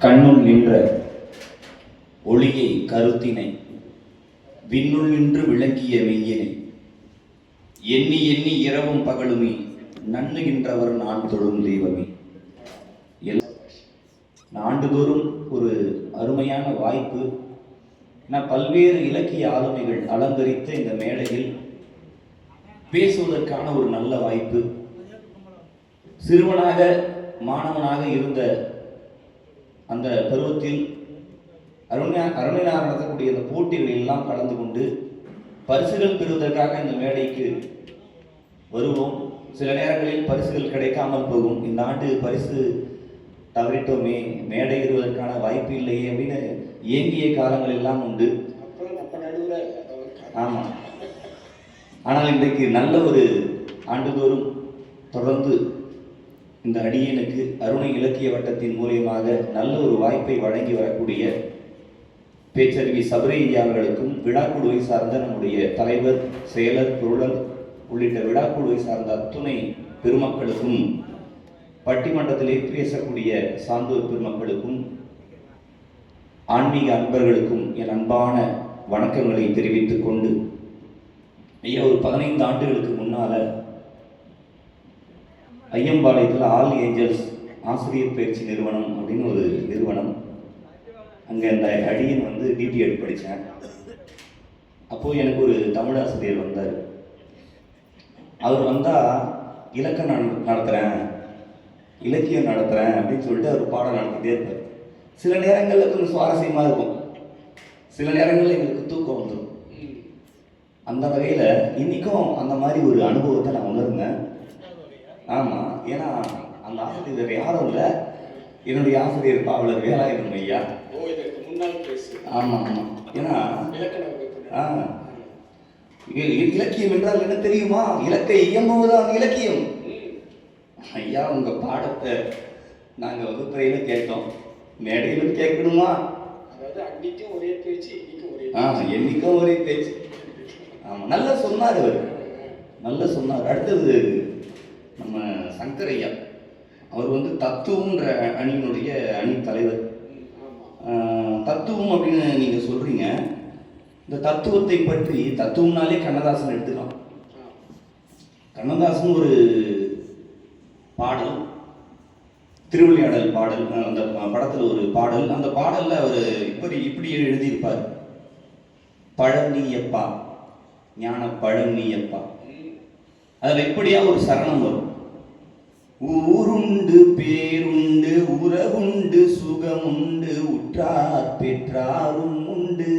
கண்ணுள் நின்ற ஒளியை கருத்தினை விண்ணுள் நின்று விளங்கிய மெய்யினை எண்ணி எண்ணி இரவும் பகலுமே நண்ணுகின்றவர் நான் தொழும் தெய்வமே. எல்- ஆண்டுதோறும் ஒரு அருமையான வாய்ப்பு. நான் பல்வேறு இலக்கிய ஆளுமைகள் அலங்கரித்த இந்த மேடையில் பேசுவதற்கான ஒரு நல்ல வாய்ப்பு. சிறுவனாக மாணவனாக இருந்த அந்த பருவத்தில் அருணா அருணையார் நடத்தக்கூடிய அந்த போட்டிகளில் எல்லாம் கலந்து கொண்டு பரிசுகள் பெறுவதற்காக இந்த மேடைக்கு வருவோம். சில நேரங்களில் பரிசுகள் கிடைக்காமல் போகும். இந்த ஆண்டு பரிசு தவறிட்டோமே மேடை ஏறுவதற்கான வாய்ப்பு இல்லையே அப்படின்னு இயங்கிய காலங்கள் எல்லாம் உண்டு. ஆமாம் ஆனால் இன்றைக்கு நல்ல ஒரு ஆண்டுதோறும் தொடர்ந்து இந்த அடியனுக்கு அருணை இலக்கிய வட்டத்தின் மூலியமாக நல்ல ஒரு வாய்ப்பை வழங்கி வரக்கூடிய பேச்சருவி சபரையா அவர்களுக்கும் விழாக்குழுவை சார்ந்த நம்முடைய தலைவர் செயலர் பொருளர் உள்ளிட்ட விழாக்குழுவை சார்ந்த அத்துணை பெருமக்களுக்கும் பட்டிமன்றத்திலே பேசக்கூடிய சான்றோர் பெருமக்களுக்கும் ஆன்மீக அன்பர்களுக்கும் என் அன்பான வணக்கங்களை தெரிவித்துக் கொண்டு ஐயா ஒரு பதினைந்து ஆண்டுகளுக்கு முன்னால ஐயம்பாளையத்தில் ஆல் ஏஞ்சல்ஸ் ஆசிரியர் பயிற்சி நிறுவனம் அப்படின்னு ஒரு நிறுவனம். அங்கே அந்த அடியன் வந்து டிடிஎட் படித்தேன் அப்போது எனக்கு ஒரு தமிழ் ஆசிரியர் வந்தார். அவர் வந்தால் இலக்கணம் நடத்துகிறேன் இலக்கியம் நடத்துகிறேன் அப்படின்னு சொல்லிட்டு அவர் பாடம் நடத்திட்டே இருப்பார். சில நேரங்களில் கொஞ்சம் சுவாரஸ்யமாக இருக்கும். சில நேரங்களில் எங்களுக்கு தூக்கம் வந்துடும் அந்த வகையில் இன்றைக்கும் அந்த மாதிரி ஒரு அனுபவத்தை நான் உணர்ந்தேன். ஆமாம் ஏன்னா அந்த ஆசிரியர் யாரும் இல்லை. என்னுடைய ஆசிரியர் பாவலர் வேலாயுதம் ஐயா. ஓ இதற்கு முன்னால் பேசு. ஆமாம் ஆமாம் ஏன்னா ஆ, இலக்கியம் என்றால் என்ன தெரியுமா? இலக்கை இயம்புவதுதான் இலக்கியம். ஐயா உங்க பாடத்தை நாங்க வகுப்பறையில கேட்டோம். மேடையிலும் கேட்கணுமா? ஒரே பேச்சு ஆ என்னைக்கும் ஒரே பேச்சு. ஆமா நல்லா சொன்னார் அவர் நல்லா சொன்னார். அடுத்தது சங்கரையா அவர் வந்து தத்துவம்ன்ற அணியினுடைய அணி தலைவர். தத்துவம் அப்படின்னு நீங்கள் சொல்கிறீங்க இந்த தத்துவத்தை பற்றி தத்துவம்னாலே கண்ணதாசன் எடுத்துக்கலாம். கண்ணதாசன் ஒரு பாடல் திருவிளையாடல் பாடல் அந்த படத்தில் ஒரு பாடல். அந்த பாடலில் அவர் இப்படி இப்படி எழுதியிருப்பார். பழனியப்பா ஞான பழனியப்பா அதில் அதுல இப்படியா ஒரு சரணம் வரும். ஊருண்டு பேருண்டு உறவுண்டு சுகமுண்டு உற்றார் பெற்றாரும் உண்டு.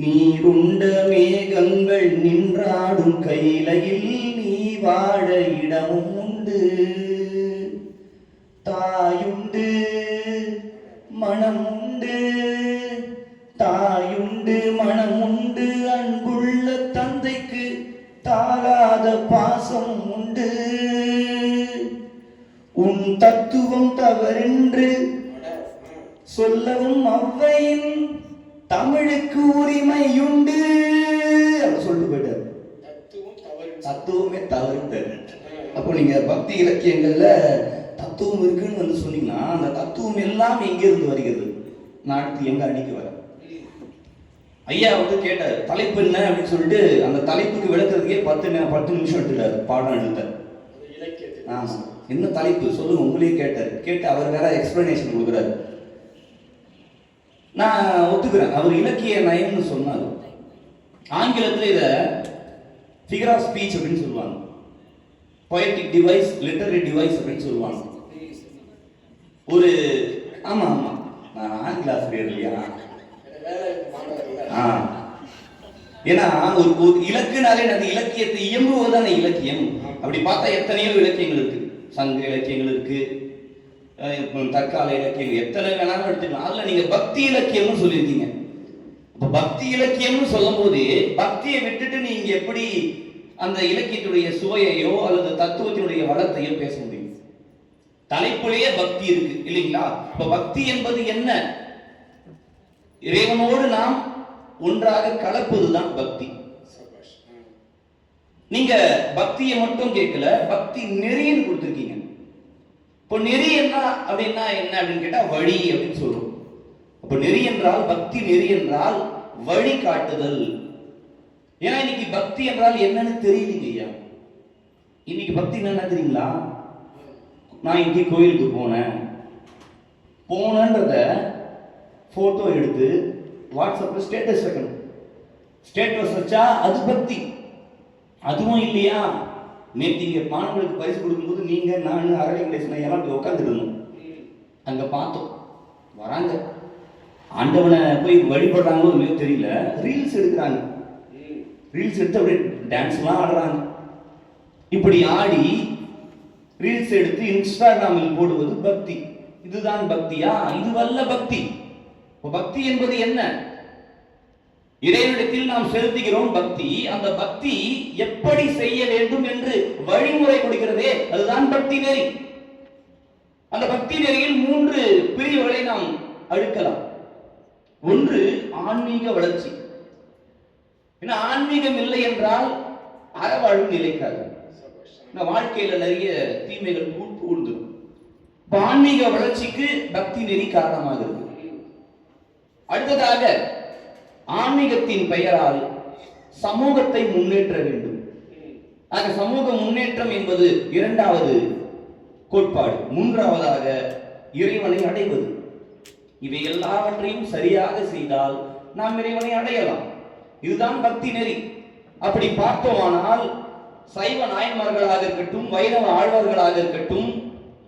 நீருண்ட மேகங்கள் நின்றாடும் கைலையில் நீ வாழ இடமும் உண்டு. தாயுண்டு மனம் உண்டு தாயுண்டு மனம் உண்டு அன்புள்ள தந்தைக்கு தாளாத பாசம் உண்டு. உன் தத்துவம் தவறென்று சொல்லவும் அவ்வையின் தமிழுக்கு உரிமையுண்டு. அவர் சொல்லிட்டு போயிட்டார். தத்துவமே தவறு அப்போ நீங்க பக்தி இலக்கியங்கள்ல தத்துவம் இருக்குன்னு வந்து சொன்னீங்கன்னா அந்த தத்துவம் எல்லாம் எங்கிருந்து வருகிறது? நான் அடுத்து எங்க அடிக்க வரேன்? ஐயா வந்து கேட்டார் தலைப்பு என்ன? அப்படின்னு சொல்லிட்டு அந்த தலைப்புக்கு விளக்குறதுக்கே பத்து நே- பத்து நிமிஷம் எடுத்துட்டாரு பாடம் எடுத்தார் அது என்ன தலைப்பு? சொல்லுங்க உங்களையே கேட்டார். கேட்டு அவர் வேற எக்ஸ்பிளனேஷன் கொடுக்குறாரு. நான் ஒத்துக்கிறேன். அவர் இலக்கிய நயம்னு சொன்னார். ஆங்கிலத்தில் இதை ஃபிகர் ஆஃப் ஸ்பீச் அப்படின்னு சொல்லுவாங்க. பொயட்டிக் டிவைஸ் லிட்டரரி டிவைஸ் அப்படின்னு சொல்லுவாங்க. ஒரு ஆமாம் ஆமாம் நான் ஆங்கில ஆசிரியர் இல்லையா? ஏன்னா ஒரு இலக்குனாலே அந்த இலக்கியத்தை இயம்புவதுதானே இலக்கியம். அப்படி பார்த்தா எத்தனையோ இலக்கியங்கள் இருக்கு. சங்க இலக்கியங்கள் இருக்கு. தற்கால இலக்கியங்கள். எத்தனை வேணாலும் எடுத்துக்கலாம். அதுல நீங்க பக்தி இலக்கியம்னு சொல்லியிருக்கீங்க. இப்போ பக்தி இலக்கியம்னு சொல்லும்போது பக்தியை விட்டுட்டு நீங்க எப்படி அந்த இலக்கியத்துடைய சுவையையோ அல்லது தத்துவத்தினுடைய வளத்தையோ பேச முடியும்? தலைப்புலேயே பக்தி இருக்கு இல்லைங்களா? இப்ப பக்தி என்பது என்ன? இறைவனோடு நாம் ஒன்றாக கலப்பதுதான் பக்தி. நீங்க பக்தியை மட்டும் கேட்கல பக்தி நெறின்னு கொடுத்துருக்கீங்க. இப்போ நெறி என்ன அப்படின்னா என்ன அப்படின்னு கேட்டா வழி அப்படின்னு சொல்றோம். அப்போ நெறி என்றால் பக்தி நெறி என்றால் வழி காட்டுதல். ஏன்னா இன்னைக்கு பக்தி என்றால் என்னன்னு தெரியலீங்க ஐயா. இன்னைக்கு பக்தி என்ன தெரியுங்களா? நான் இங்கே கோயிலுக்கு போனேன். போனன்றத ஃபோட்டோ எடுத்து வாட்ஸ்அப்பில் ஸ்டேட்டஸ் வைக்கணும். ஸ்டேட்டஸ் வச்சா அது பக்தி. அதுவும் இல்லையா? நேற்று இங்கே மாணவர்களுக்கு பரிசு கொடுக்கும்போது நீங்கள் நான் அரளி கணேசன் எல்லாம் போய் உட்காந்துருந்தோம் அங்கே பார்த்தோம். வராங்க. ஆண்டவனை போய் வழிபடுறாங்களோ இல்லையோ தெரியல. ரீல்ஸ் எடுக்கிறாங்க. ரீல்ஸ் எடுத்து அப்படியே டான்ஸ்லாம் ஆடுறாங்க. இப்படி ஆடி ரீல்ஸ் எடுத்து இன்ஸ்டாகிராமில் போடுவது பக்தி. இதுதான் பக்தியா? இதுவல்ல பக்தி. பக்தி என்பது என்ன? இறைவனிடத்தில் நாம் செலுத்துகிறோம் பக்தி. அந்த பக்தி எப்படி செய்ய வேண்டும் என்று வழிமுறை கொடுக்கிறதே அதுதான் பக்தி நெறி. அந்த பக்தி நெறியில் மூன்று பிரிவுகளை நாம் அழுக்கலாம் ஒன்று ஆன்மீக வளர்ச்சி. ஏன்னா ஆன்மீகம் இல்லை என்றால் அறவாழ்வு நிலைக்காது. இந்த வாழ்க்கையில நிறைய தீமைகள் பூ- ஆன்மீக வளர்ச்சிக்கு பக்தி நெறி காரணமாகிறது அடுத்ததாக ஆன்மீகத்தின் பெயரால் சமூகத்தை முன்னேற்ற வேண்டும். ஆக சமூக முன்னேற்றம் என்பது இரண்டாவது கோட்பாடு. மூன்றாவதாக இறைவனை அடைவது. இவை எல்லாவற்றையும் சரியாக செய்தால் நாம் இறைவனை அடையலாம். இதுதான் பக்தி நெறி. அப்படி பார்த்தோமானால் சைவ நாயன்மார்களாக இருக்கட்டும் வைணவ ஆழ்வார்களாக இருக்கட்டும்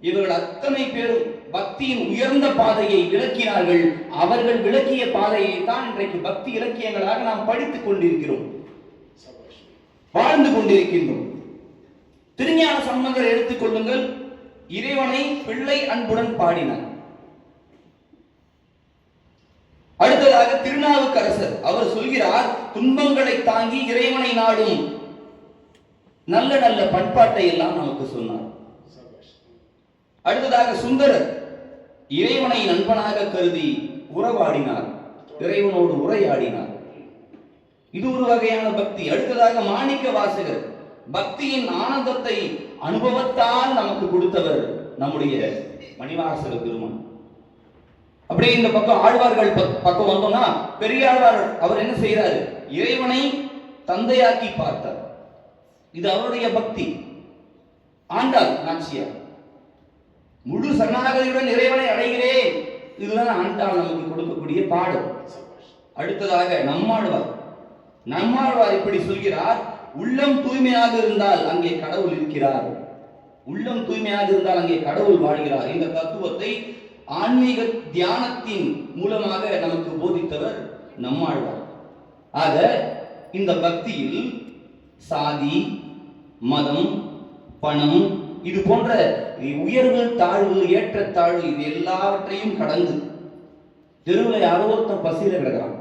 இவர்கள் அத்தனை பேரும் பக்தியின் உயர்ந்த பாதையை விளக்கினார்கள். அவர்கள் விளக்கிய பாதையை தான் இன்றைக்கு பக்தி இலக்கியங்களாக நாம் படித்துக் கொண்டிருக்கிறோம். வாழ்ந்து கொண்டிருக்கின்றோம். திருஞான சம்பந்தர் எடுத்துக்கொள்ளுங்கள் இறைவனை பிள்ளை அன்புடன் பாடினார். அடுத்ததாக திருநாவுக்கரசர் அவர் சொல்கிறார் துன்பங்களை தாங்கி இறைவனை நாடும். நல்ல நல்ல பண்பாட்டை எல்லாம் நமக்கு சொன்னார். அடுத்ததாக சுந்தரர் இறைவனை நண்பனாக கருதி உறவாடினார். இறைவனோடு உரையாடினார். இது ஒரு வகையான பக்தி. அடுத்ததாக மாணிக்க வாசகர் பக்தியின் ஆனந்தத்தை அனுபவத்தால் நமக்கு கொடுத்தவர் நம்முடைய மணிவாசக பெருமன். அப்படியே இந்த பக்கம் ஆழ்வார்கள் பக்- பக்கம் வந்தோம்னா பெரியாழ்வார் அவர் என்ன செய்யறாரு இறைவனை தந்தையாக்கி பார்த்தார். இது அவருடைய பக்தி. ஆண்டாள் நாச்சியார். முழு சரணாகதியுடன் இறைவனை அடைகிறேன். இதுதான் ஆண்டாள் நமக்கு கொடுக்கக்கூடிய பாடம் அடுத்ததாக நம்மாழ்வார். நம்மாழ்வார் இப்படி சொல்கிறார் உள்ளம் தூய்மையாக இருந்தால் அங்கே கடவுள் இருக்கிறார். உள்ளம் தூய்மையாக இருந்தால் அங்கே கடவுள் வாழ்கிறார். இந்த தத்துவத்தை ஆன்மீக தியானத்தின் மூலமாக நமக்கு போதித்தவர் நம்மாழ்வார். ஆக இந்த பக்தியில் சாதி மதம் பணம் இது போன்ற உயர்வு தாழ்வு ஏற்றத்தாழ்வு இது எல்லாவற்றையும் கடந்து தெருவில் யாரோ ஒருத்தன் பசியில கிடக்குறான்.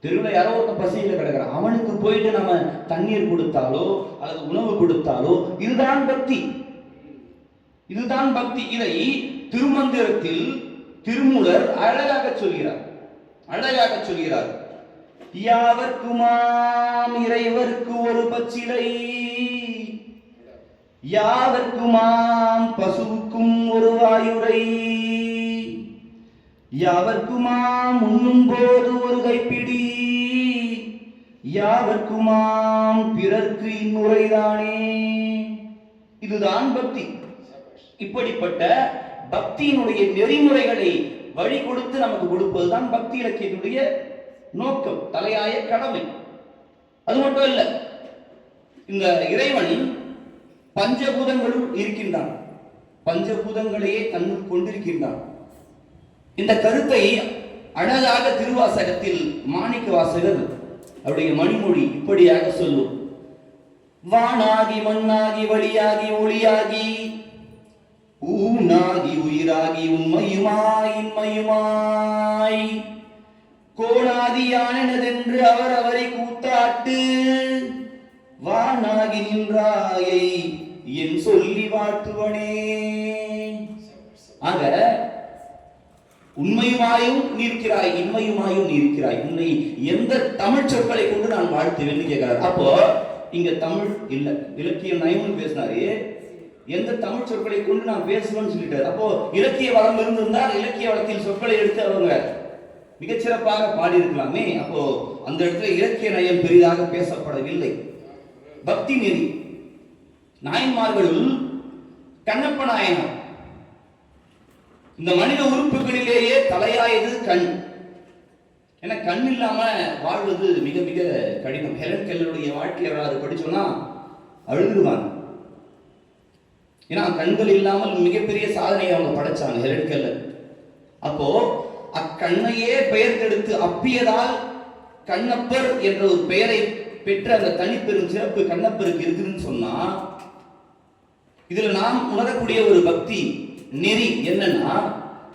தெருவில் யாரோ ஒருத்தன் பசியில கிடக்குறான். அவனுக்கு போயிட்டு நம்ம தண்ணீர் கொடுத்தாலோ அல்லது உணவு கொடுத்தாலோ இதுதான் பக்தி. இதுதான் பக்தி. இதை திருமந்திரத்தில் திருமூலர் அழகாக சொல்கிறார். அழகாக சொல்கிறார். யாவர்க்குமாம் இறைவர்க்கு ஒரு பச்சிலை. யாவர்க்குமாம் பசுவுக்கும் ஒரு வாயுரை. யாவர்க்குமாம் உண்ணும் போது ஒரு கைப்பிடி. யாவர்க்குமாம் பிறர்க்கு இன்னுரைதானே. இதுதான் பக்தி. இப்படிப்பட்ட பக்தியினுடைய நெறிமுறைகளை வழி கொடுத்து நமக்கு கொடுப்பதுதான் பக்தி இலக்கியத்தினுடைய நோக்கம் தலையாய கடமை. அது மட்டும் இல்லை இந்த இறைவனின் பஞ்சபூதங்களுள் இருக்கின்றான். பஞ்சபூதங்களையே தன்னுள் கொண்டிருக்கின்றான். இந்த கருத்தை அழகாக திருவாசகத்தில் மாணிக்க வாசகர் அவருடைய மணிமொழி இப்படியாக சொல்லும். வானாகி மண்ணாகி வழியாகி ஒளியாகி ஊனாகி உயிராகி உண்மையுமாய் இன்மையுமாய் கோணாதியானதென்று அவர் அவரை கூத்தாட்டு வானாகி நின்றாயை என் சொல்லி வாழ்த்துவனே. ஆக உண்மையுமாயும் நிற்கிறாய் இருக்கிறாய் இன்மையுமாயும் நிற்கிறாய் இருக்கிறாய் உன்னை எந்த தமிழ் சொற்களை கொண்டு நான் வாழ்த்துவேன்னு கேட்கிறார். அப்போ இங்க தமிழ் இல்ல. இலக்கிய நயம்னு பேசினாரு. எந்த தமிழ் சொற்களை கொண்டு நான் பேசுவேன்னு சொல்லிட்டாரு. அப்போ இலக்கிய வளம் இருந்திருந்தால் இலக்கிய வளத்தில் சொற்களை எடுத்து அவங்க மிகச்சிறப்பாக பாடியிருக்கலாமே. அப்போ அந்த இடத்துல இலக்கிய நயம் பெரிதாக பேசப்படவில்லை. பக்தி நெறி. நாயன்மார்களுள் கண்ணப்ப நாயனார் இந்த மனித உறுப்புகளிலேயே தலையாயது கண். ஏன்னா கண் இல்லாம வாழ்வது மிக மிக கடினம். ஹெலன் கெல்லருடைய வாழ்க்கை வரலாறு படிச்சோம்னா அழுதுவாங்க ஏன்னா கண்கள் இல்லாமல் மிகப்பெரிய சாதனையை அவங்க படைச்சாங்க ஹெலன் கெல்லர். அப்போ அக்கண்ணையே பெயர்த்தெடுத்து அப்பியதால் கண்ணப்பர் என்ற ஒரு பெயரை பெற்ற அந்த தனிப்பெரும் சிறப்பு கண்ணப்பருக்கு இருக்குதுன்னு சொன்னா இதுல நாம் உணரக்கூடிய ஒரு பக்தி நெறி என்னன்னா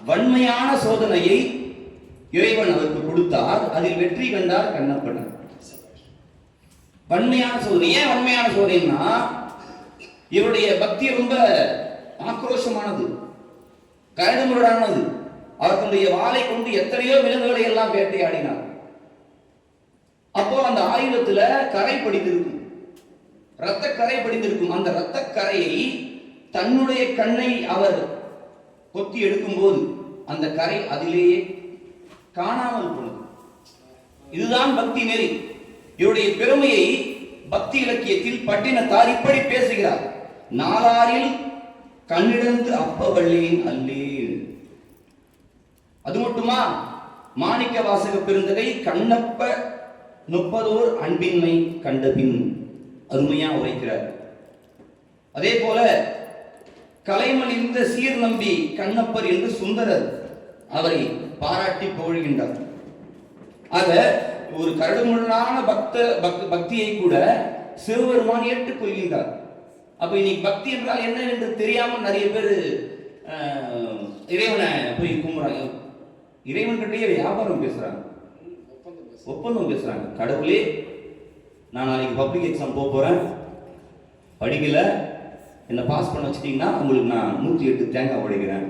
வன்மையான சோதனையை இறைவன் அவருக்கு கொடுத்தார் அதில் வெற்றி கண்டார் கண்ணப்பன். வன்மையான சோதனை. ஏன் வன்மையான சோதனைன்னா இவருடைய பக்தி ரொம்ப ஆக்ரோஷமானது கரடுமுரடானது. அவர் தன்னுடைய வாளை கொண்டு எத்தனையோ விலங்குகளை எல்லாம் வேட்டையாடினார். அப்போ அந்த ஆயுதத்துல கரை படித்திருக்கு ரத்த கரை படிந்திருக்கும் அந்த ரத்த கரையை தன்னுடைய கண்ணை அவர் கொத்தி எடுக்கும்போது அந்த கரை அதிலேயே காணாமல் போனது. இதுதான் பக்தி நெறி. இவருடைய பெருமையை பக்தி இலக்கியத்தில் பட்டினத்தார் இப்படி பேசுகிறார். நாலாரில் கண்ணிடந்து அப்பவள்ளேன் அல்லேன். அது மட்டுமா? மாணிக்க வாசக பெருந்தகை கண்ணப்ப நுப்பதோர் அன்பின்மை கண்டபின். அருமையா உரைக்கிறார். அதே போல கலைமலிந்த சீர் நம்பி கண்ணப்பர் என்று சுந்தரர் அவரை பாராட்டி புகழ்கின்றார். ஆக ஒரு கரடுமுரடான பக்த பக்த பக்தியை கூட சிவபெருமான் ஏற்றுக்கொள்கின்றார். அப்ப இன்னைக்கு பக்தி என்றால் என்ன என்று தெரியாமல் நிறைய பேர் இறைவனை போய் கும்புறாங்க இறைவன்கிட்டயே வியாபாரம் பேசுறாங்க. ஒப்பந்தம் பேசுறாங்க. கடவுளே நான் நாளைக்கு பப்ளிக் எக்ஸாம் போக போகிறேன் படிக்கல. என்னை பாஸ் பண்ண வச்சிட்டிங்கன்னா உங்களுக்கு நான் நூற்றி எட்டு தேங்காய் உடைக்கிறேன்.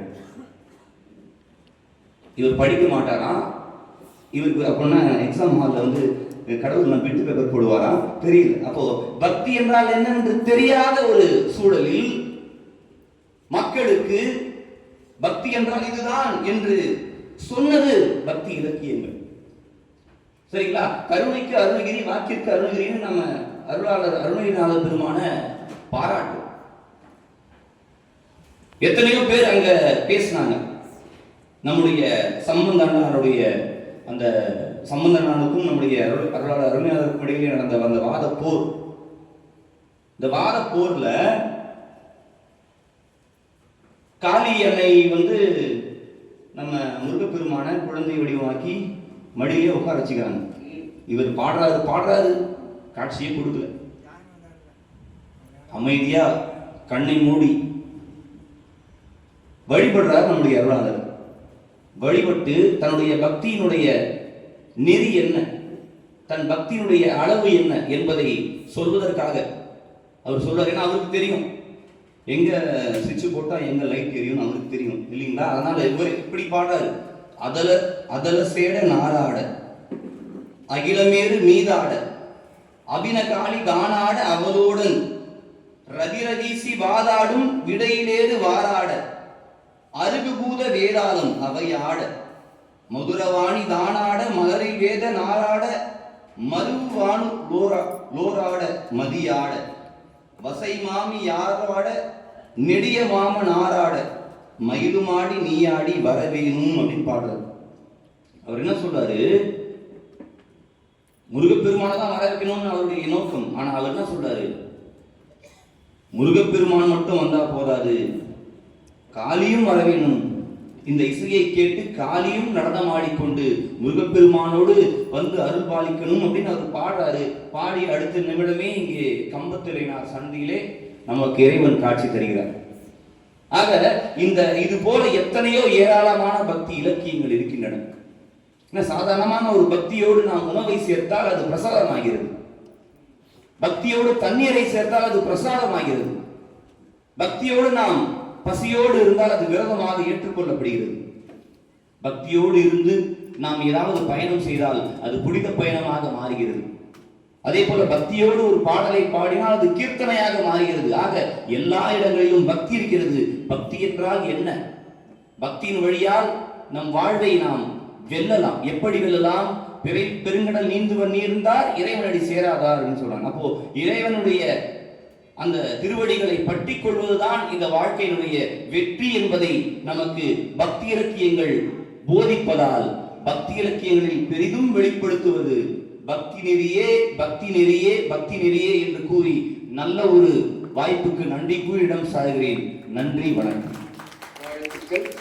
இவர் படிக்க மாட்டாராம் இவருக்கு அப்படின்னா எக்ஸாம் ஹாலில் வந்து கடவுள் நான் பிட்டு பேப்பர் போடுவாராம் தெரியல. அப்போ பக்தி என்றால் என்னென்று தெரியாத ஒரு சூழலில் மக்களுக்கு பக்தி என்றால் இதுதான் என்று சொன்னது பக்தி இலக்கியங்கள். சரிங்களா? கருணைக்கு அருணகிரி வாக்கிற்கு அருணகிரின்னு நம்ம அருளாளர் அருணகிரிநாத பெருமான பாராட்டு. எத்தனையோ பேர் அங்க பேசினாங்க. நம்முடைய சம்பந்தனாருடைய அந்த சம்பந்தனானுக்கும் நம்முடைய அருளாளர் அருமையாளருக்கும் இடையிலே நடந்த அந்த வாத போர். இந்த வாத போர்ல காளி அன்னை வந்து நம்ம முருகப்பெருமான குழந்தை வடிவமாக்கி மடியிலே உட்கார வச்சுக்கிறாங்க. இவர் பாடுறாரு பாடுறாரு. காட்சியே கொடுக்கல. அமைதியா கண்ணை மூடி வழிபடுறார் நம்முடைய அருளாளர். வழிபட்டு தன்னுடைய பக்தியினுடைய நெறி என்ன? தன் பக்தியினுடைய அளவு என்ன என்பதை சொல்வதற்காக. அவர் சொல்றாரு ஏன்னா அவருக்கு தெரியும். எங்க சுவிட்ச் போட்டா எங்க லைட் தெரியும்னு அவருக்கு தெரியும் இல்லைங்களா? அதனால இவர் இப்படி பாடுறாரு. அதல அதல சேட நாராட அகிலமேறு மீதாட அபினகாளி தானாட அவளோடன் ரதிரதீசி வாதாடும் விடையிலேறு வாராட அருகுபூத வேதாளம் அவையாட மதுரவாணி தானாட மலரை வேத நாராட மருவானு லோரா லோராட மதியாட வசை மாமி யாராட நெடிய மாமன் ஆராட மயிலுமாடி நீயாடி வரவேணும் அப்படின்னு பாடுறாரு. அவர் என்ன சொல்றாரு? முருகப்பெருமான தான் வர வைக்கணும்னு அவருடைய நோக்கம். ஆனா அவர் என்ன சொல்றாரு? முருகப்பெருமான் மட்டும் வந்தா போதாது. காளியும் வர வேணும். இந்த இசையை கேட்டு காளியும் நடனமாடிக்கொண்டு முருகப்பெருமானோடு வந்து அருள் பாலிக்கணும் அப்படின்னு அவர் பாடுறாரு. பாடி அடுத்த நிமிடமே இங்கே கம்பத்துறையினார் சந்தியிலே நமக்கு இறைவன் காட்சி தருகிறார். ஆக இந்த இது போல எத்தனையோ ஏராளமான பக்தி இலக்கியங்கள் இருக்கின்றன. ஏன்னா சாதாரணமான ஒரு பக்தியோடு நாம் உணவை சேர்த்தால் அது பிரசாதமாகிறது. பக்தியோடு தண்ணீரை சேர்த்தால் அது பிரசாதமாகிறது. பக்தியோடு நாம் பசியோடு இருந்தால் அது விரதமாக ஏற்றுக்கொள்ளப்படுகிறது. பக்தியோடு இருந்து நாம் ஏதாவது பயணம் செய்தால் அது புனித பயணமாக மாறுகிறது. அதே போல பக்தியோடு ஒரு பாடலை பாடினால் அது கீர்த்தனையாக மாறுகிறது. ஆக எல்லா இடங்களிலும் பக்தி இருக்கிறது. பக்தி என்றால் என்ன? பக்தியின் வழியால் நம் வாழ்வை நாம் வெல்லலாம். எப்படி வெல்லலாம்? பிறை பெருங்கடல் நீந்துவன் நீர்ந்தார் இறைவனடி சேராதார் அப்படின்னு சொல்றாங்க. அப்போ இறைவனுடைய அந்த திருவடிகளை பற்றி கொள்வதுதான் இந்த வாழ்க்கையினுடைய வெற்றி என்பதை நமக்கு பக்தி இலக்கியங்கள் போதிப்பதால் பக்தி இலக்கியங்களில் பெரிதும் வெளிப்படுத்துவது பக்தி நெறியே பக்தி நெறியே பக்தி நெறியே என்று கூறி நல்ல ஒரு வாய்ப்புக்கு நன்றி கூறி இடம் சாகிறேன் நன்றி வணக்கம். வாழ்த்துக்கள்.